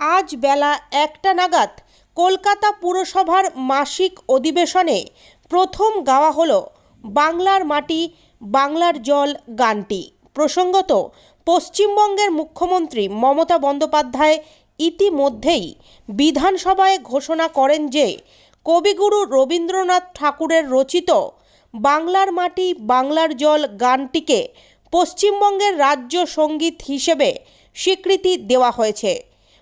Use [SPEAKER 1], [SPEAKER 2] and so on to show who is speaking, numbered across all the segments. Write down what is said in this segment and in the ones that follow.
[SPEAKER 1] আজ বেলা একটা নাগাদ কলকাতা পুরসভার মাসিক অধিবেশনে প্রথম গাওয়া হলো বাংলার মাটি, বাংলার জল গানটি। প্রসঙ্গত, পশ্চিমবঙ্গের মুখ্যমন্ত্রী মমতা বন্দ্যোপাধ্যায় ইতিমধ্যেই বিধানসভায় ঘোষণা করেন যে, কবিগুরু রবীন্দ্রনাথ ঠাকুরের রচিত বাংলার মাটি, বাংলার জল গানটিকে পশ্চিমবঙ্গের রাজ্য সংগীত হিসেবে স্বীকৃতি দেওয়া হয়েছে।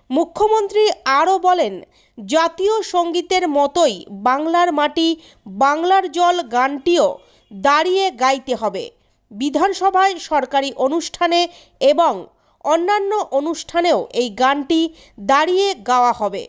[SPEAKER 1] মুখ্যমন্ত্রী আরও বলেন, জাতীয় সঙ্গীতের মতোই বাংলার মাটি, বাংলার জল গানটিও দাঁড়িয়ে গাইতে হবে। বিধানসভায় সরকারি অনুষ্ঠানে এবং অন্যান্য অনুষ্ঠানেও এই গানটি দাঁড়িয়ে গাওয়া হবে।